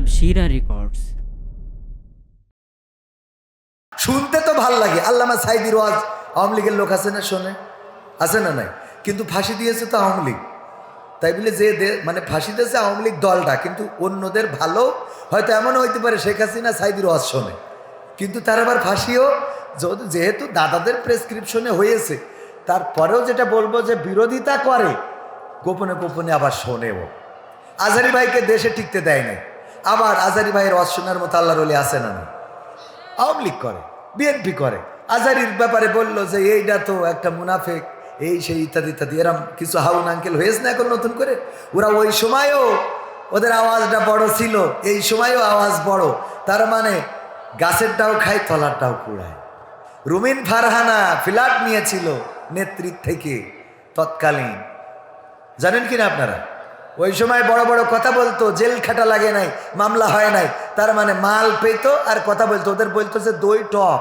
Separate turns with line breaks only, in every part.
তবশিরা records
শুনতে তো ভালো লাগে। আল্লামা সাইদির ওয়াজ আওয়ামী লীগের লোক আছে না শোনে? আছে না নাই? কিন্তু ফাঁসি দিয়েছে তো আওয়ামী লীগ। তাই বলে যে মানে ফাঁসি দিয়েছে আওয়ামী লীগ দলটা, কিন্তু অন্যদের ভালো হয়তো এমনও হইতে পারে শেখ হাসিনা সাইদির ওয়াজ শোনে। কিন্তু তার আবার ফাঁসিও যেহেতু- যেহেতু দাদাদের প্রেসক্রিপশনে হয়েছে, তারপরেও যেটা বলব যে বিরোধিতা করে, গোপনে গোপনে আবার শোনেও আজারি ভাইকে দেশে টিকতে দেয় নাই। আবার আজারি ভাইয়ের ওয়াজ শোনার মতো আল্লাহর অলি না না আওয়ামী লীগ করে, বিএনপি করে। আজারির ব্যাপারে বলল যে এইটা তো একটা মুনাফেক, এই সেই ইত্যাদি ইত্যাদি। এরম কিছু হাউন আঙ্কেল হয়েছে না এখন নতুন করে? ওরা ওই সময়ও ওদের আওয়াজটা বড় ছিল, এই সময়ও আওয়াজ বড়। তার মানে গাছেরটাও খায়, তলারটাও কুড়ায়। রুমিন ফারহানা ফ্ল্যাট নিয়েছিল নেতৃত্ব থেকে তৎকালীন। জানেন কি না আপনারা? ওই সময় বড় বড় কথা বলতো, জেল খাটা লাগে নাই, মামলা হয় নাই। তার মানে মাল পেতো আর কথা বলতো। ওদের বলতো যে দই টক।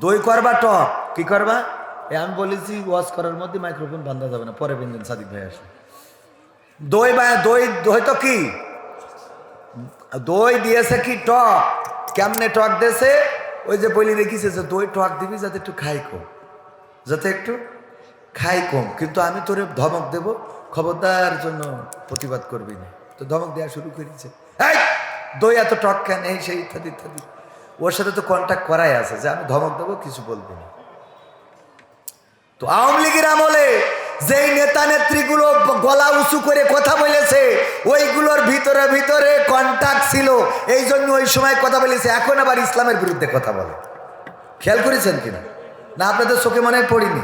দই করবা টক। কি করবা? আমি বলেছি ওয়াশ করার মধ্যে মাইক্রোফোন বান্ধা যাবে না। পরে বিন্দন সাদিক ভাই আসে দই বা, দই দই তো কি? দই দিয়েছে কি টক? কেমনে টক দিয়েছে? ওই যে বলি রেখেছে যে দই টক দিবি যাতে একটু খাই কম। যাতে একটু খাই কম। কিন্তু আমি তোরে ধমক দেব খবরদার জন্য প্রতিবাদ করবি না। তো ধমক দেওয়া শুরু করেছে। দই এত টক কেন? এই, সেই, ইত্যাদি ইত্যাদি। ওর সাথে তো কন্ট্যাক্ট করাই আছে যে আমি ধমক দেবো, কিছু বলব না। তো আওয়ামী লীগের আমলে যেই নেতা নেত্রীগুলো গলা উঁচু করে কথা বলেছে, ওইগুলোর ভিতরে ভিতরে কন্ট্যাক্ট ছিল। এই জন্য ওই সময় কথা বলেছে। এখন আবার ইসলামের বিরুদ্ধে কথা বলে। খেয়াল করেছেন কিনা? না, আপনাদের চোখে মনে পড়িনি।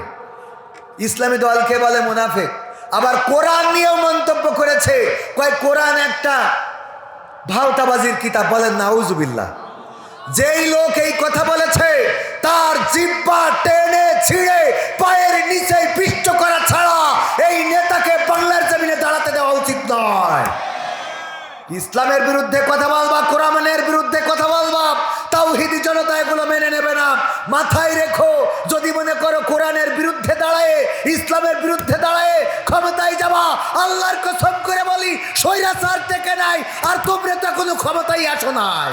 ইসলামী দলকে বলে মুনাফেক। আবার কোরআন নিয়েও মন্তব্য করেছে। কয়, কোরআন একটা ভাওতাবাজির কিতাব বলেন নাউজুবিল্লাহ যেই লোক এই কথা বলেছে, তার জিব্বা টেনে ছিঁড়ে পায়ের নিচে পিষ্ট করা ছাড়া এই নেতাকে বাংলার জমিনে দাঁড়াতে দেওয়া উচিত নয়। ইসলামের বিরুদ্ধে কথা বলবা, কোরআনের বিরুদ্ধে কথা বলবা তাওহিদি জনতা এগুলো মেনে নেবে না। মাথায় রেখো, যদি মনে করো কোরআনের বিরুদ্ধে দাঁড়ায়, ইসলামের বিরুদ্ধে দাঁড়ায় ক্ষমতায় যাবা, আল্লাহর কসম করে বলি সৈরাচার থেকে নাই, আর তোমরা তো কোনো ক্ষমতায় আসো নাই।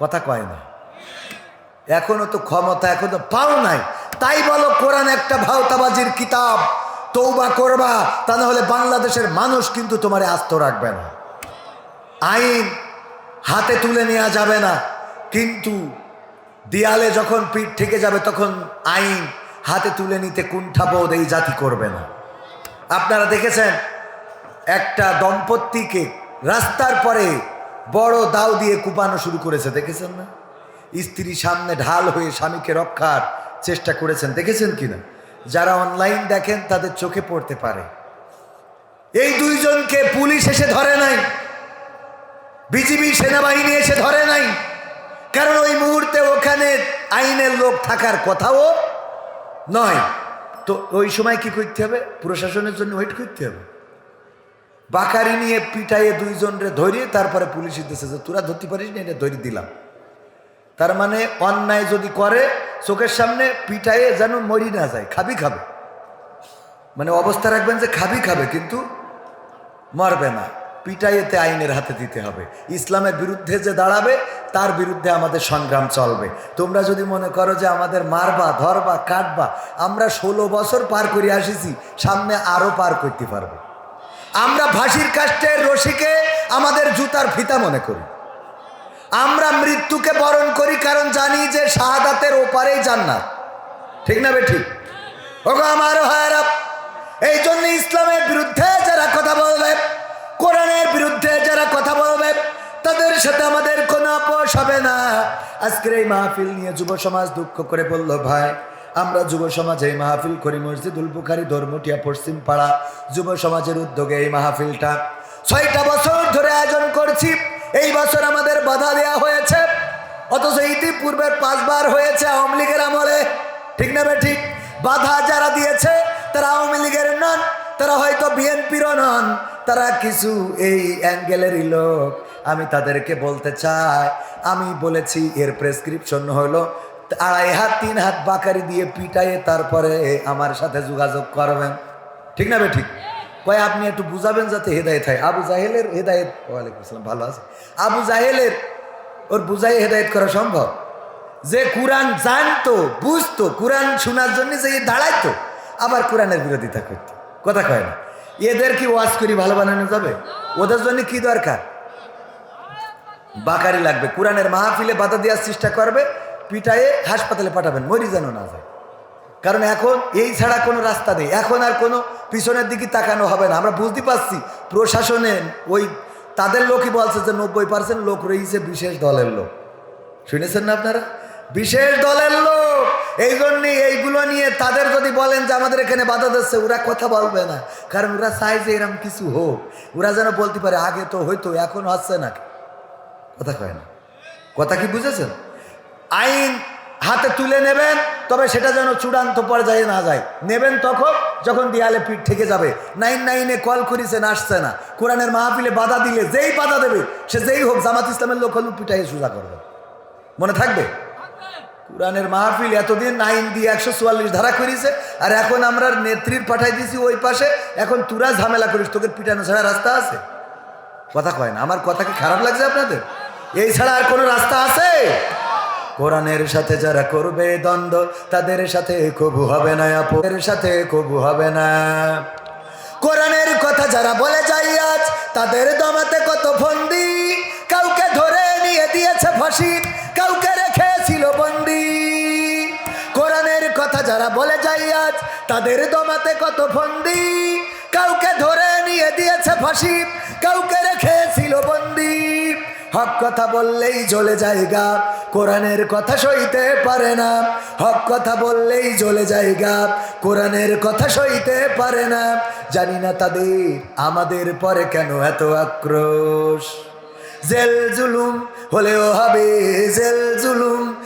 কথা কয় না। এখনও তো ক্ষমতা এখনও পাও নাই। তাই বলো কোরআন একটা ভাওতাবাজির কিতাব। তৌবা করবা, তা না হলে বাংলাদেশের মানুষ কিন্তু তোমারে আস্ত রাখবে না। আইন হাতে তুলে নেওয়া যাবে না। কিন্তু দেয়ালে যখন পিঠ থেকে যাবে, তখন আইন হাতে তুলে নিতে কুণ্ঠাবোধ এই জাতি করবে না। আপনারা দেখেছেন, একটা দম্পতিকে রাস্তার পরে বড় দাও দিয়ে কুপানো শুরু করেছে, দেখেছেন না? স্ত্রী সামনে ঢাল হয়ে স্বামীকে রক্ষার চেষ্টা করেছেন, দেখেছেন কিনা? যারা অনলাইন দেখেন, তাদের চোখে পড়তে পারে। এই দুইজনকে পুলিশ এসে ধরে নাই, বিজিবি সেনাবাহিনী এসে ধরে নাই কারণ ওই মুহূর্তে ওখানে আইনের লোক থাকার কথাও নয়। তো ওই সময় কি করতে হবে? প্রশাসনের জন্য ওয়েট করতে হবে। বাকারি নিয়ে পিটাইয়ে দুইজনরে ধরিয়ে তারপরে পুলিশ দিতেছে যে, তোরা ধরতে পারিস না, এটা ধরে দিলাম। তার মানে অন্যায় যদি করে, চোখের সামনে পিটাইয়ে যেন মরি না যায়, খাবি খাবে। মানে অবস্থা রাখবেন যে খাবি খাবে, কিন্তু মরবে না। পিটাইয়েতে আইনের হাতে দিতে হবে। ইসলামের বিরুদ্ধে যে দাঁড়াবে, তার বিরুদ্ধে আমাদের সংগ্রাম চলবে। তোমরা যদি মনে করো যে আমাদের মারবা, ধরবা, কাটবা, আমরা ষোলো বছর পার করে আসিছি, সামনে আরও পার করতে পারব। আমরা ফাঁসির কাষ্টের রশিকে আমাদের জুতার ফিতা মনে করি। আমরা মৃত্যুকে বরণ করি কারণ জানি যে শাহাদাতের ওপারেই জান্নাত। ঠিক না বে ঠিক? ওগো আমার ভাইয়েরা এই জন্য ইসলামের বিরুদ্ধে যারা কথা বলবে কোরআনের বিরুদ্ধে যারা কথা বলবে, তাদের সাথে আমাদের কোনো আপোষ হবে না। আজকের এই মাহফিল নিয়ে যুব সমাজ দুঃখ করে বলল, ভাই, আমরা যুব সমাজ এই মাহফিল করি মসজিদুল বুখারি ধর্মটিয়া পশ্চিম পাড়া, যুব সমাজের উদ্যোগে এই মাহফিলটা। ছয়টা বছর ধরে আয়োজন করছি। এই বছর আমাদের বাধা দেওয়া হয়েছে। অথচ ইতিপূর্বের পাঁচবার হয়েছে আওয়ামী লীগের আমলে। ঠিক না ঠিক? বাধা যারা দিয়েছে, তারা আওয়ামী লীগের নন, তারা হয়তো বিএনপিরও নন। তারা কিছু এই অ্যাঙ্গেলেরই লোক। আমি তাদেরকে বলতে চাই, আমি বলেছি এর প্রেসক্রিপশন হলো আড়াই হাত, তিন হাত বাকারি দিয়ে পিটাইয়ে তারপরে আমার সাথে যোগাযোগ করবেন। ঠিক না বে ঠিক? কয়, আপনি একটু বুঝাবেন যাতে হেদায়েত হয়। আবু জাহেলের হেদায়েত ওয়ালাইকুম আসসালাম, ভালো আছে। আবু জাহেলের ওর বুঝাই হেদায়েত করা সম্ভব? যে কোরআন জানতো, বুঝতো, কোরআন শোনার জন্য যে দাঁড়াইতো, আবার কোরআনের বিরোধিতা করতো। কথা কয় না। এদের কি ওয়াজ করি ভালো বানানো যাবে? ওদের জন্য কি দরকার? বাকারি লাগবে। কোরআনের মাহফিলে বাধা দেওয়ার চেষ্টা করবে, পিটায়ে হাসপাতালে পাঠাবেন, মরি যেন না যায়। কারণ এখন এই ছাড়া কোনো রাস্তা নেই। এখন আর কোনো পিছনের দিকে তাকানো হবে না। আমরা বুঝতে পারছি, প্রশাসনে ওই তাদের লোকই বলছে যে নব্বই পার্সেন্ট লোক রয়েছে বিশেষ দলের লোক। শুনেছেন না আপনারা? বিশেষ দলের লোক! এই জন্যে এইগুলো নিয়ে তাদের যদি বলেন যে আমাদের এখানে বাধা দিচ্ছে, ওরা কথা বলবে না। কারণ ওরা চায় যে এরকম কিছু হোক। ওরা যেন বলতে পারে, আগে তো হয়তো এখন হচ্ছে না। কথা কয় না। কথা কি বুঝেছেন? আইন হাতে তুলে নেবেন, তবে সেটা যেন চূড়ান্ত পর্যায়ে না যায়। নেবেন তখন, যখন দেয়ালে পিঠ থেকে যাবে। নাইন নাইনে কল করেছেন, আসছে না। কোরআনের মাহফিলে বাধা দিলে যেই বাধা দেবে, সে যেই হোক, জামাত ইসলামের লোক হলেও পিঠাই সোজা করবে। মনে থাকবে? কোরআনের মাহফিল এতদিন আইন দিয়ে একশো চুয়াল্লিশ ধারা করেছে, আর এখন আমরা নেত্রীর পাঠাই দিয়েছি ওই পাশে, এখন তুরা ঝামেলা করিস, তোকে পিটানো ছাড়া রাস্তা আছে? কথা কয় না, আমার কথা কি খারাপ লাগছে আপনাদের? এই ছাড়া আর কোনো রাস্তা আছে? কোরআনের সাথে যারা করবে দ্বন্দ্ব, তাদের সাথে কবু হবে না আপনের সাথে কবু হবে না। কোরআনের কথা যারা বলে যাই আজ, তাদের দমাতে কত ফন্দি? কাউকে ধরে নিয়ে দিয়েছে ফাঁসি, কাউকে বন্দি। কোরআনের কথা যারা বলে যাই আজ, তাদের দমাতে কত ফন্দি। কাউকে ধরে নিয়ে দিয়েছে ফাঁসি কাউকে রেখেছিল বন্দি। হক কথা বললেই জ্বলে জায়গা, কোরআনের কথা সইতে পারে না। হক কথা বললেই জ্বলে জায়গা, কোরআনের কথা সইতে পারে না। জানি না তাদের, আমাদের পরে কেন এত আক্রোশ। জেল জুলুম হলেও হবে জেল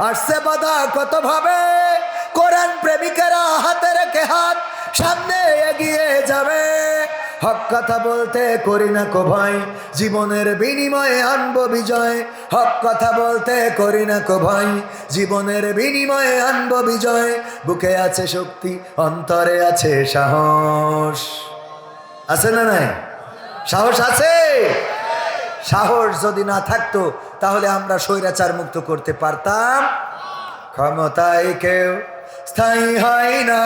আসছে বাধা কত ভাবে কোরআন প্রেমিকেরা হাতে রেখে হাত সামনে এগিয়ে যাবে। হক কথা বলতে করি না কো ভয়, জীবনের বিনিময়ে আনব বিজয়। হক কথা বলতে করি না কো ভয়, জীবনের বিনিময়ে আনব বিজয়। বুকে আছে শক্তি, অন্তরে আছে সাহস। আছে না নাই? সাহস আছে? সাহস যদি না থাকতো তাহলে আমরা স্বৈরাচার মুক্ত করতে পারতাম। ক্ষমতায় কেউ স্থায়ী হয় না।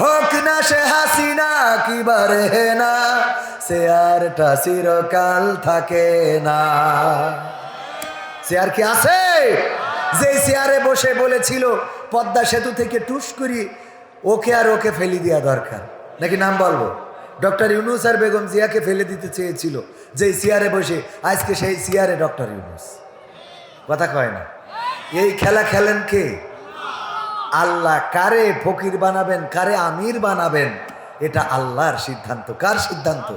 হোক না সে হাসিনা, কি বারে না, সে আরটা চিরকাল থাকে না। চেয়ার কি আছে? যে চেয়ারে বসে বলেছিল, পদ্মা সেতু থেকে টুস করি, ওকে আর ওকে ফেলি দেওয়া দরকার। নাকি নাম বলব? ডক্টর ইউনুস আর বেগম জিয়াকে ফেলে দিতে চেয়েছিল যে চেয়ারে বসে। আজকে সেই চেয়ারে ডক্টর ইউনুস। কথা কয় না? এই খেলা খেলেন কে? আল্লাহ কারে ফকির বানাবেন, কারে আমির বানাবেন? এটা আল্লাহর সিদ্ধান্ত। কার সিদ্ধান্ত?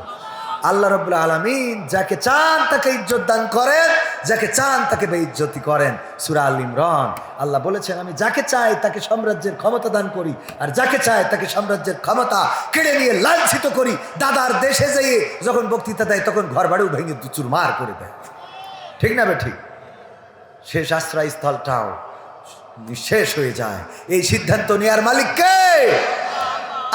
আল্লাহ রব্বুল আলমিন যাকে চান তাকে ইজ্জত দান করেন, যাকে চান তাকে বেইজ্জতি করেন। সুরা আল ইমরান। আল্লাহ বলেছেন, আমি যাকে চাই তাকে সাম্রাজ্যের ক্ষমতা দান করি, আর যাকে চাই তাকে সাম্রাজ্যের ক্ষমতা কেড়ে নিয়ে লাঞ্ছিত করি। দাদার দেশে যেয়ে যখন বক্তৃতা দেয়, তখন ঘর বাড়িও ভেঙে দুচুর মার করে দেয়। ঠিক না বে ঠিক? শেষ আশ্রয়স্থলটাও নিঃশেষ হয়ে যায়। এই সিদ্ধান্ত নেওয়ার মালিককে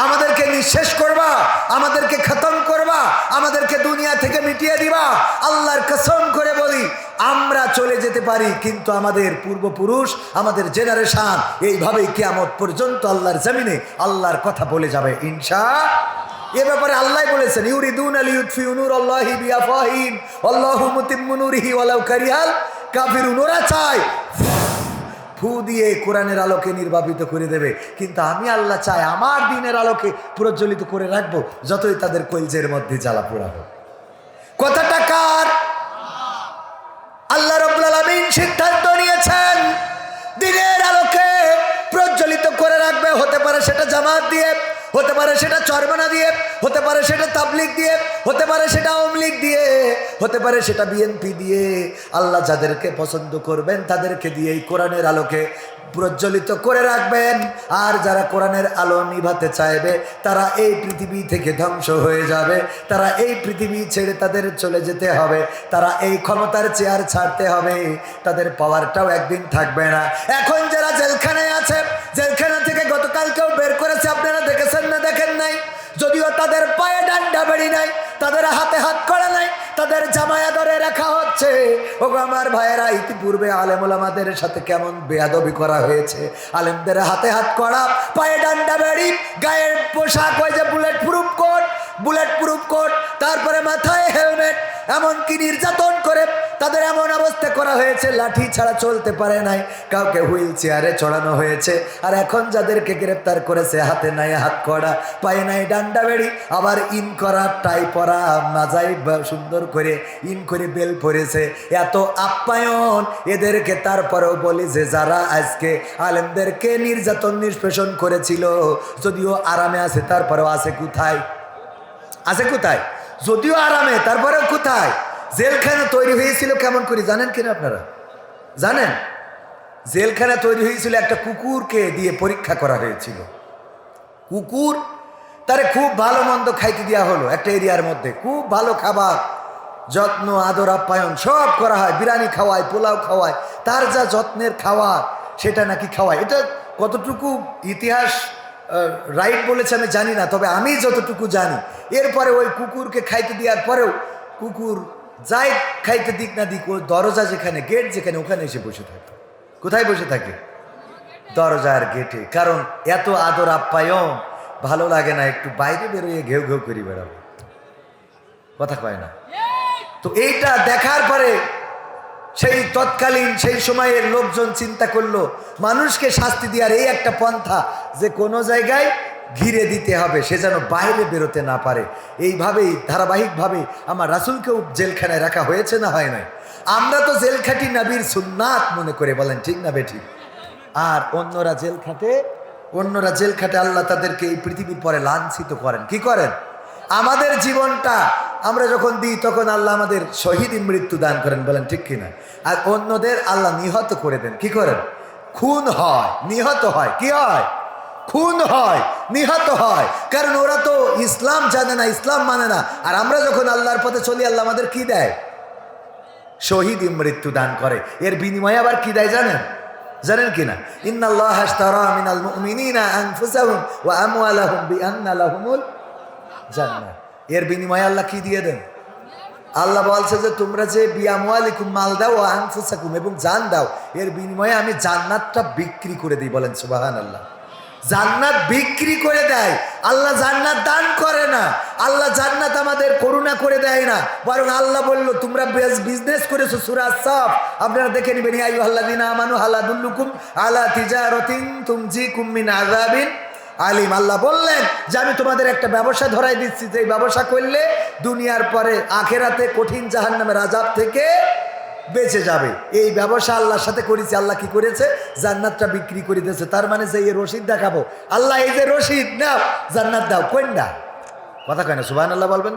আমাদেরকে নিঃশেষ করবা, আমাদেরকে খতম করবা, আমাদেরকে দুনিয়া থেকে মিটিয়ে দিবা। আল্লাহর কসম করে বলি, আমরা চলে যেতে পারি, কিন্তু আমাদের পূর্বপুরুষ, আমাদের জেনারেশন এইভাবেই কেয়ামত পর্যন্ত আল্লাহর জমিনে আল্লাহর কথা বলে যাবে ইনশা এ ব্যাপারে আল্লাহ বলেছেন, ইউরিদুন আল ইউতফি উনুর আল্লাহি আল্লাহু মুতিম্মু নূরিহি ওয়ালাউ কারিহাল কাফিরুন, ওরা চায় ফু দিয়ে কোরআনের আলোকে নির্বাপিত করে দেবে। কিন্তু আমি আল্লাহ চাই আমার দিনের আলোকে প্রজ্বলিত করে রাখব, যতই তাদের কলজের মধ্যে জ্বালা পোড়াবো কথাটা কার? আল্লাহ আলামিন সিদ্ধান্ত নিয়েছেন, দিনের আলোকে প্রজ্বলিত করে রাখবে, হতে পারে সেটা জামাত দিয়ে। হতে পারে সেটা চরমানা দিয়ে, হতে পারে সেটা তাবলিক দিয়ে, হতে পারে সেটা লীগ দিয়ে, হতে পারে সেটা বিএনপি দিয়ে। আল্লাহ যাদেরকে পছন্দ করবেন, তাদেরকে দিয়ে এই কোরআনের আলোকে প্রজ্বলিত করে রাখবেন। আর যারা কোরআনের আলো নিভাতে চাইবে, তারা এই পৃথিবী থেকে ধ্বংস হয়ে যাবে। তারা এই পৃথিবী ছেড়ে তাদের চলে যেতে হবে। তারা এই ক্ষমতার চেয়ার ছাড়তে হবে। তাদের পাওয়ারটাও একদিন থাকবে না। এখন যারা জেলখানায় আছে, জেলখানা থেকে গতকালকেও বের করেছে, আপনারা দেখেছেন? দেখেন নাই, যদিও তাদের পায়ে ডান্ডা বেড়ি নাই, তাদের হাতে হাত করা নাই, তাদের জামায়া ধরে রাখা হচ্ছে। ও আমার ভাইয়েরা, ইতিপূর্বে আলেমুলামাদের সাথে কেমন বেয়াদবি করা হয়েছে? আলেমদের হাতে হাত করা পায়ে ডান্ডা বেড়ি, গায়ের পোশাক হয়েছে bullet proof coat bullet proof coat, তারপরে মাথায় হেলমেট এমনকি নির্যাতন করে তাদের এমন অবস্থা করা হয়েছে, লাঠি ছাড়া চলতে পারে নাই, কাউকে হুইল চেয়ারে চড়ানো হয়েছে। আর এখন যাদেরকে গ্রেপ্তার করেছে, হাতে নাই হাত করা পায়ে নাই ডান্ডা বেড়ি, আবার ইন করা টাই পরা মাজাই সুন্দর করে ইন করে বেল পরেছে। এত আপ্যায়ন, এদেরকে তারপরেও বলি যে, যারা আজকে আলেমদেরকে নির্যাতন, নিষ্পেষণ করেছিল, যদিও আরামে আছে, তারপরেও আছে কোথায়? আছে কোথায়? যদিও আরামে, তারপরেও কোথায়? জেলখানা তৈরি হয়েছিল কেমন করে জানেন কিনা আপনারা? জানেন? জেলখানা তৈরি হয়েছিল একটা কুকুরকে দিয়ে পরীক্ষা করা হয়েছিল। কুকুর তারে খুব ভালো মন্দ খাইতে দেওয়া হলো একটা এরিয়ার মধ্যে। খুব ভালো খাবার, যত্ন, আদর, আপ্যায়ন সব করা হয়। বিরিয়ানি খাওয়ায়, পোলাও খাওয়ায়। তার যা যত্নের খাওয়া সেটা নাকি খাওয়ায়। এটা কতটুকু ইতিহাস রাইট বলেছে, আমি জানি না, তবে আমি যতটুকু জানি। এরপরে ওই কুকুরকে খাইতে দেওয়ার পরেও কুকুর যাই খাইতে দিক না দিক ওই দরজা যেখানে গেট যেখানে, ওখানে এসে বসে থাকে কোথায় বসে থাকে? দরজার গেটে কারণ এত আদর আপ্যায়ন, ভালো লাগে না, একটু বাইরে বেরোয় ঘেউ ঘেউ করি বেড়াবো। কথা কয় না? তো এইটা দেখার পরে সেই তৎকালীন, সেই সময়ের লোকজন চিন্তা করল, মানুষকে শাস্তি দেওয়ার এই একটা পন্থা যে কোনো জায়গায় ঘিরে দিতে হবে, সে যেন বাইরে বেরোতে না পারে। এইভাবেই, ধারাবাহিকভাবে আমার রাসুলকেও জেলখানায় রাখা হয়েছে না হয় নাই? আমরা তো জেলখাটি নাবির সুন্নাত মনে করে বলেন, ঠিক না বেঠিক আর অন্যরা জেল খাটে অন্যরা জেল খাটে আল্লাহ তাদেরকে এই পৃথিবীর পরে লাঞ্ছিত করেন। কি করেন? আমাদের জীবনটা আমরা যখন দিই, তখন আল্লাহ আমাদের শহীদ মৃত্যু দান করেন, বলেন, ঠিক কিনা? আর অন্যদের আল্লাহ নিহত করে দেন, কি করেন? খুন হয়, নিহত হয়, কি হয়? খুন হয়, নিহত হয়। কারণ ওরা তো ইসলাম জানে না, ইসলাম মানে না। আর আমরা যখন আল্লাহর পথে চলি, আল্লাহ আমাদের কি দেয়? শহীদ মৃত্যু দান করে। এর বিনিময়ে আবার কি দেয় জানেন? জানেন ইন্নাল্লাহ আমওয়ালাহুম বিআন্না লাহুমুল জান্নাহ। এর বিনিময়ে আল্লাহ কি দিয়ে দেন? আল্লাহ বলছে যে, তোমরা যে বিয়ামওয়ালিকুম মাল দাও আনফুসাকুম এবং জান দাও, এর বিনিময়ে আমি জান্নাতটা বিক্রি করে দিই, বলেন সুবাহান আল্লাহ জান্নাত বিক্রি করে দেয়, আল্লাহ জান্নাত দান করে না, আল্লাহ জান্নাত আমাদের করুণা করে দেয় না, বরং আল্লাহ বলল, তোমরা বেশ বিজনেস করেছ সুরাজ সব আপনারা দেখে নেবেন আই আল্লাহ দিন আমানু হালাদুল্লুকুম আলা তিজারতিন তুমজি কুম্মিন আজাবিন আলিম আল্লাহ বললেন যে আমি তোমাদের একটা ব্যবসা ধরাই দিচ্ছি, যে ব্যবসা করলে দুনিয়ার পরে আখেরাতে কঠিন জাহান নামের আজাব থেকে বেঁচে যাবে। এই ব্যবসা আল্লাহর সাথে করেছি, আল্লাহ কি করেছে? জান্নাতটা বিক্রি করে দিয়েছে। তার মানে যে এই রশিদ দেখাবো। আল্লাহ, এই যে রশিদ, নাও, জান্নাত দাও। কোনটা কথা কয় না সুবাহ আল্লাহ বলবেন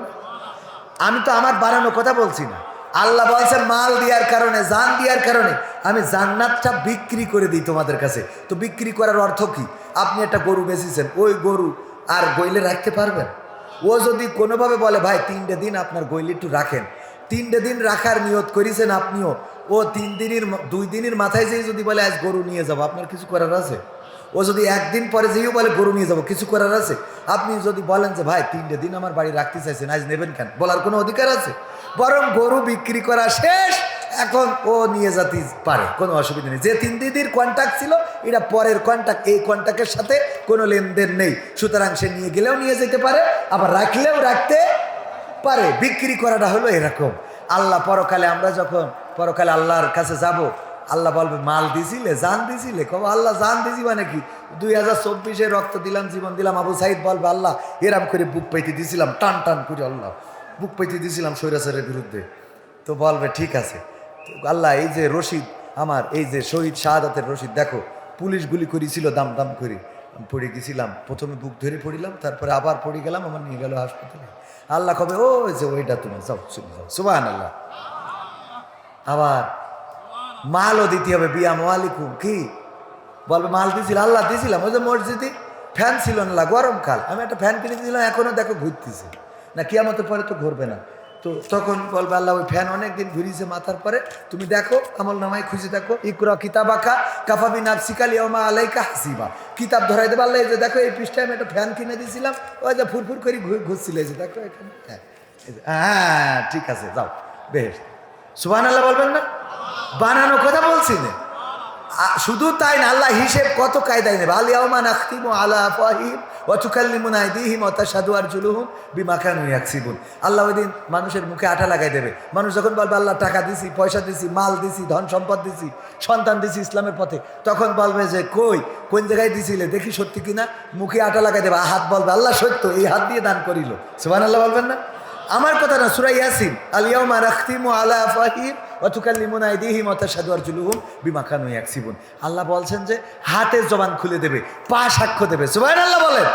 আমি তো আমার বানানো কথা বলছি না। আল্লাহ বলছে, মাল দেওয়ার কারণে, জান দেওয়ার কারণে আমি জান্নাতটা বিক্রি করে দিই তোমাদের কাছে। তো বিক্রি করার অর্থ কি? আপনি একটা গরু বেচেছেন, ওই গরু আর গইলে রাখতে পারবেন? ও যদি কোনোভাবে বলে, ভাই, তিনটে দিন আপনার গইলে একটু রাখেন। তিনটে দিন রাখার নিয়ত করেছেন আপনিও। ও তিন দিনের, দুই দিনের মাথায় যেয়ে যদি বলে, আজ গরু নিয়ে যাব। আপনার কিছু করার আছে? ও যদি একদিন পরে যেও বলে, গরু নিয়ে যাব, কিছু করার আছে? আপনি যদি বলেন যে, ভাই, তিনটে দিন আমার বাড়ি রাখতে চাইছেন, আজ নেবেন কেন? বলার কোনো অধিকার আছে? বরং গরু বিক্রি করা শেষ, এখন ও নিয়ে যেতে পারে, কোনো অসুবিধা নেই। যে তিন দিদির কন্ট্যাক্ট ছিল, এটা পরের কন্ট্যাক্ট এই কন্ট্যাক্টের সাথে কোনো লেনদেন নেই। সুতরাং সে নিয়ে গেলেও নিয়ে যেতে পারে, আবার রাখলেও রাখতে পারে। বিক্রি করাটা হলো এরকম। আল্লাহ পরকালে আমরা যখন, পরকালে আল্লাহর কাছে যাব আল্লাহ বলবে, মাল দিছিলে, জান দিছিলে? কব আল্লাহ জান দিছি মানে কি দুই হাজার চব্বিশে রক্ত দিলাম, জীবন দিলাম, আবু সাইদ বলবে, আল্লাহ, এরাম করে বুক পাইতে দিছিলাম, টান টান করে আল্লাহ, বুক পাইতে দিছিলাম স্বৈরাচারের বিরুদ্ধে। তো বলবে, ঠিক আছে। আল্লাহ, এই যে রশিদ আমার, এই যে শহীদ শাহাদাতের রশিদ, দেখো, পুলিশ গুলি করেছিল দাম দাম করে। পড়ে গেছিলাম, প্রথমে বুক ধরে পড়িলাম, তারপরে আবার পড়ে গেলাম, আমার নিয়ে গেল হাসপাতালে। আল্লাহ কবে ও যে ওইটা তোমার, যাও, চলে যাও। সুবাহ আল্লাহ আবার মালও দিতে হবে, বিয়া মালিকুম কি? বলবে, মাল দিয়েছিল আল্লাহ দিয়েছিলাম ওই যে মসজিদে ফ্যান ছিল না গরমকাল। আমি একটা ফ্যান কিনে দিয়েছিলাম এখনও দেখো ঘুরতেছে। না, কিয়ামতের পরে তো ঘুরবে না। তো তখন বলবে, আল্লাহ, ওই ফ্যান অনেকদিন ঘুরিয়েছে মাথার পরে, তুমি দেখো, আমল নামায় খুঁজে দেখো ইকরা কিতাবাকা কাফাবি নাফসিকালি ওমা আলাইকা হাসিবা। কিতাব ধরাই দেবে, আল্লাহ, এই যে দেখো, এই পৃষ্ঠায় আমি একটা ফ্যান কিনে দিয়েছিলাম, ওই যে ফুরফুর করে ঘুরছিল, এই যে দেখো এখানে। হ্যাঁ হ্যাঁ ঠিক আছে, যাও বেশ সুবান আল্লাহ বলবেন না? বানানো কথা বলছি না শুধু তাই না, আল্লাহ হিসেব কত কায়দায় নেবে? আলিয়াউমান আখতিমু আলা ফাহিম ওয়াতুকাল্লিমুন আইদিহিম ওয়া তাশহাদু আরজুলুহুম বিমা কানু ইয়াকসিবুন। আল্লাহ ওই দিন মানুষের মুখে আটা লাগাই দেবে। মানুষ যখন বলবে, আল্লাহ, টাকা দিছি, পয়সা দিছি, মাল দিছি, ধন সম্পদ দিছি, সন্তান দিছি ইসলামের পথে, তখন বলবে যে, কই, কোন জায়গায় দিছিলে? দেখি সত্যি কিনা? মুখে আটা লাগাই দেবে। হাত বলবে, আল্লাহ, সত্য, এই হাত দিয়ে দান করিল। সুবান আল্লাহ বলবেন না? আমার কথা না সুরাই ইয়াসিন আলিয়াউমা রাখতিমু আলা ফাহিম অতুকাল্লিমুন আইদিহিম অতাশহাদু আরজুলুহুম বিমা কানু ইয়াকসিবুন। আল্লাহ বলছেন যে হাতের জবান খুলে দেবে, পা সাক্ষ্য দেবে। সুবহানাল্লাহ বলেন।